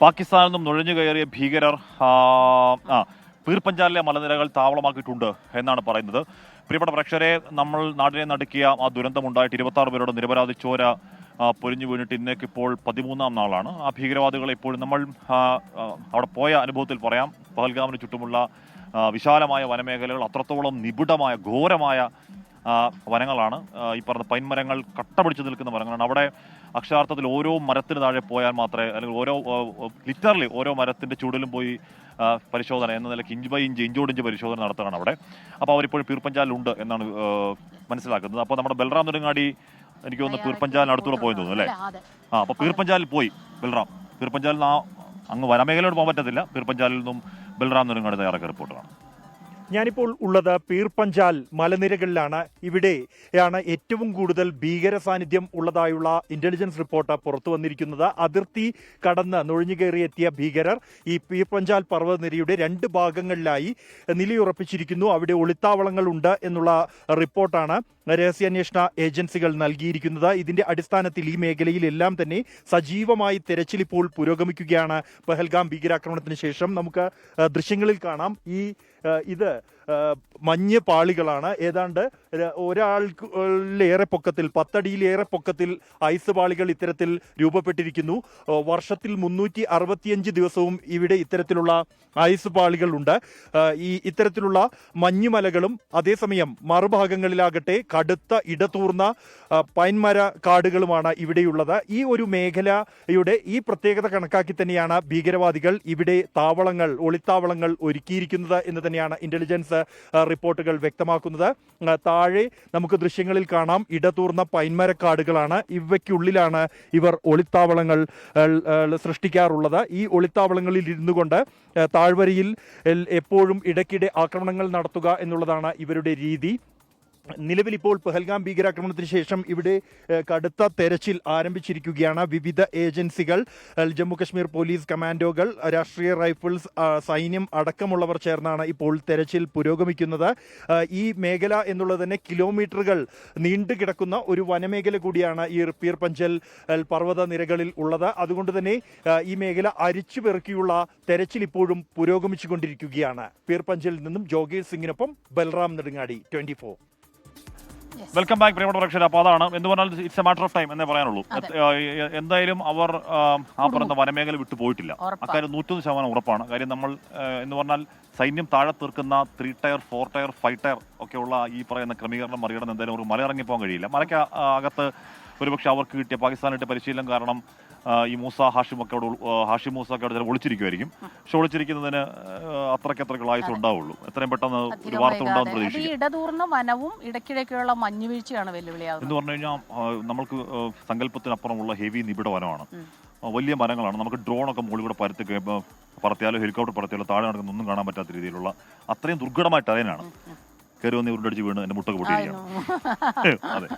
പാകിസ്ഥാനിൽ നിന്നും നുഴഞ്ഞു കയറിയ ഭീകരർ ആ, പീർപ്പഞ്ചാലിലെ മലനിരകൾ താവളമാക്കിയിട്ടുണ്ട് എന്നാണ് പറയുന്നത്. പ്രിയപ്പെട്ട പ്രേക്ഷരെ നമ്മൾ നാടിനെ നടുക്കിയ ആ ദുരന്തമുണ്ടായിട്ട് ഇരുപത്തി ആറ് പേരുടെ നിരപരാധി ചോര പൊരിഞ്ഞു വീണിട്ട് ഇന്നേക്ക് ഇപ്പോൾ പതിമൂന്നാം നാളാണ്. ആ ഭീകരവാദികളെ ഇപ്പോഴും നമ്മൾ അവിടെ പോയ അനുഭവത്തിൽ പറയാം. പഹൽഗാമിന് ചുറ്റുമുള്ള വിശാലമായ വനമേഖലകൾ അത്രത്തോളം നിബിഡമായ ഘോരമായ വനങ്ങളാണ്. ഈ പറഞ്ഞ പൈൻമരങ്ങൾ കട്ട പിടിച്ച് നിൽക്കുന്ന മരങ്ങളാണ് അവിടെ അക്ഷരാർത്ഥത്തിൽ ഓരോ മരത്തിന് താഴെ പോയാൽ മാത്രമേ അല്ലെങ്കിൽ ഓരോ ലിറ്ററലി ഓരോ മരത്തിന്റെ ചുവടിലും പോയി പരിശോധന എന്ന നിലയ്ക്ക് ഇഞ്ച് ബൈ ഇഞ്ച് ഇഞ്ചോട് ഇഞ്ച് പരിശോധന നടത്തുകയാണ് അവിടെ. അപ്പോൾ അവരിപ്പോഴും പീർപ്പഞ്ചാലുണ്ട് എന്നാണ് മനസ്സിലാക്കുന്നത്. അപ്പോൾ നമ്മുടെ ബൽറാം നെടുങ്ങാടി എനിക്ക് തോന്നുന്നു പീർപ്പഞ്ചാലിന് അടുത്തൂടെ പോയെന്ന് തോന്നുന്നു അല്ലേ? ആ അപ്പോൾ പീർപ്പഞ്ചാലിൽ പോയി ബൽറാം. പീർപ്പഞ്ചാലിൽ നിന്ന് ആ അങ്ങ് വനമേഖലയോട് പോകാൻ പറ്റത്തില്ല. പീർപ്പഞ്ചാലിൽ നിന്നും ബൽറാം നെടുങ്ങാടി തയ്യാറാക്കിയ റിപ്പോർട്ടാണ് ഞാനിപ്പോൾ ഉള്ളത് പീർപഞ്ചാൽ മലനിരകളിലാണ്. ഇവിടെയാണ് ഏറ്റവും കൂടുതൽ ഭീകര സാന്നിധ്യം ഉള്ളതായുള്ള ഇന്റലിജൻസ് റിപ്പോർട്ട് പുറത്തു വന്നിരിക്കുന്നത്. അതിർത്തി കടന്ന് നുഴഞ്ഞുകയറിയെത്തിയ ഭീകരർ ഈ പീർപഞ്ചാൽ പർവതനിരയുടെ രണ്ട് ഭാഗങ്ങളിലായി നിലയുറപ്പിച്ചിരിക്കുന്നു. അവിടെ ഒളിത്താവളങ്ങൾ ഉണ്ട് എന്നുള്ള റിപ്പോർട്ടാണ് രഹസ്യാന്വേഷണ ഏജൻസികൾ നൽകിയിരിക്കുന്നത്. ഇതിന്റെ അടിസ്ഥാനത്തിൽ ഈ മേഖലയിലെല്ലാം തന്നെ സജീവമായി തെരച്ചിൽ ഇപ്പോൾ പുരോഗമിക്കുകയാണ്. പെഹൽഗാം ഭീകരാക്രമണത്തിന് ശേഷം നമുക്ക് ദൃശ്യങ്ങളിൽ കാണാം. ഈ ഇത് മഞ്ഞ് പാളികളാണ്. ഏതാണ്ട് ഒരാൾക്കുള്ളിലേറെ പൊക്കത്തിൽ പത്തടിയിലേറെ പൊക്കത്തിൽ ഐസ് പാളികൾ ഇത്തരത്തിൽ രൂപപ്പെട്ടിരിക്കുന്നു. വർഷത്തിൽ മുന്നൂറ്റി അറുപത്തിയഞ്ച് ദിവസവും ഇവിടെ ഇത്തരത്തിലുള്ള ഐസ് പാളികളുണ്ട്. ഈ ഇത്തരത്തിലുള്ള മഞ്ഞുമലകളും അതേസമയം മറുഭാഗങ്ങളിലാകട്ടെ കടുത്ത ഇടതൂർന്ന പൈൻമര കാടുകളുമാണ് ഇവിടെയുള്ളത്. ഈ ഒരു മേഖലയുടെ ഈ പ്രത്യേകത കണക്കാക്കി തന്നെയാണ് ഭീകരവാദികൾ ഇവിടെ താവളങ്ങൾ ഒളിത്താവളങ്ങൾ ഒരുക്കിയിരിക്കുന്നത് എന്ന് തന്നെയാണ് ഇന്റലിജൻസ് റിപ്പോർട്ടുകൾ വ്യക്തമാക്കുന്നത്. താഴെ നമുക്ക് ദൃശ്യങ്ങളിൽ കാണാം ഇടതൂർന്ന പൈൻമര കാടുകളാണ്. ഇവയ്ക്കുള്ളിലാണ് ഇവർ ഒളിത്താവളങ്ങൾ സൃഷ്ടിക്കാറുള്ളത്. ഈ ഒളിത്താവളങ്ങളിൽ ഇരുന്നു കൊണ്ട് താഴ്വരയിൽ എപ്പോഴും ഇടയ്ക്കിടെ ആക്രമണങ്ങൾ നടത്തുക എന്നുള്ളതാണ് ഇവരുടെ രീതി. നിലവിൽ ഇപ്പോൾ പഹൽഗാം ഭീകരാക്രമണത്തിന് ശേഷം ഇവിടെ കടുത്ത തെരച്ചിൽ ആരംഭിച്ചിരിക്കുകയാണ്. വിവിധ ഏജൻസികൾ ജമ്മു കശ്മീർ പോലീസ് കമാൻഡോകൾ രാഷ്ട്രീയ റൈഫിൾസ് സൈന്യം അടക്കമുള്ളവർ ചേർന്നാണ് ഇപ്പോൾ തെരച്ചിൽ പുരോഗമിക്കുന്നത്. ഈ മേഖല എന്നുള്ളത് തന്നെ കിലോമീറ്ററുകൾ നീണ്ടു കിടക്കുന്ന ഒരു വനമേഖല കൂടിയാണ് ഈ റിപ്പീർ പഞ്ചൽ പർവത നിരകളിൽ ഉള്ളത്. അതുകൊണ്ട് തന്നെ ഈ മേഖല അരിച്ചു പെറുക്കിയുള്ള തെരച്ചിൽ ഇപ്പോഴും പുരോഗമിച്ചുകൊണ്ടിരിക്കുകയാണ്. പീർ പഞ്ചലിൽ നിന്നും ജോഗേഷ് സിംഗിനൊപ്പം Balram Nedungadi Yes. Welcome back പ്രിയപ്പെട്ട പ്രേക്ഷകർ അപ്പോൾ അതാണ്. എന്ന് പറഞ്ഞാൽ it's a matter of time എന്നേ പറയാനുള്ളൂ. എന്തായാലും അവർ ആ, പറയുന്ന വനമേഖല വിട്ടു പോയിട്ടില്ല. അക്കാര്യം നൂറ്റൊന്ന് ശതമാനം ഉറപ്പാണ്. കാര്യം നമ്മൾ എന്ന് പറഞ്ഞാൽ സൈന്യം താഴെ തീർക്കുന്ന three tier four tier five tier ഒക്കെയുള്ള ഈ പറയുന്ന ക്രമീകരണം മറികടന്ന് എന്തായാലും ഒരു മല ഇറങ്ങി പോകാൻ കഴിയില്ല. മലയ്ക്ക് അകത്ത് ഒരുപക്ഷെ അവർക്ക് കിട്ടിയ പാകിസ്ഥാനായിട്ട് പരിശീലനം കാരണം ഈ മൂസ ഹാഷിം ഒക്കെ അവിടെ ഹാഷിം മൂസ ഒക്കെ അവിടെ ഒളിച്ചിരിക്കുമായിരിക്കും പക്ഷെ ഒളിച്ചിരിക്കുന്നതിന് അത്രയ്ക്ക് അത്ര ആയുസ് ഉണ്ടാവുള്ളൂ. എത്രയും പെട്ടെന്ന് ഒരു വാർത്ത ഉണ്ടാവും പ്രതീക്ഷിക്കും. ഇടതൂർന്ന വനവും ഇടയ്ക്കിടയ്ക്കുള്ള മഞ്ഞുവീഴ്ചയാണ് വെല്ലുവിളിയാവുന്നത്. എന്ന് പറഞ്ഞു കഴിഞ്ഞാൽ നമ്മൾക്ക് സങ്കല്പത്തിനപ്പുറമുള്ള ഹെവി നിബിഡ വനമാണ്. വലിയ മരങ്ങളാണ് നമുക്ക് ഡ്രോൺ ഒക്കെ മുകളിൽ കൂടെ പരത്തി പറത്തിയാലോ ഹെലികോപ്റ്റർ പറത്തിയാലോ താഴെ നടക്കുന്ന ഒന്നും കാണാൻ പറ്റാത്ത രീതിയിലുള്ള അത്രയും ദുർഘടമായ അതിനാണ് കയറി വന്ന് ഉരുണ്ടടിച്ച് വീണ് എന്റെ മുട്ടൊക്കെ പൊട്ടിയിരിക്കുകയാണ്. അതെ.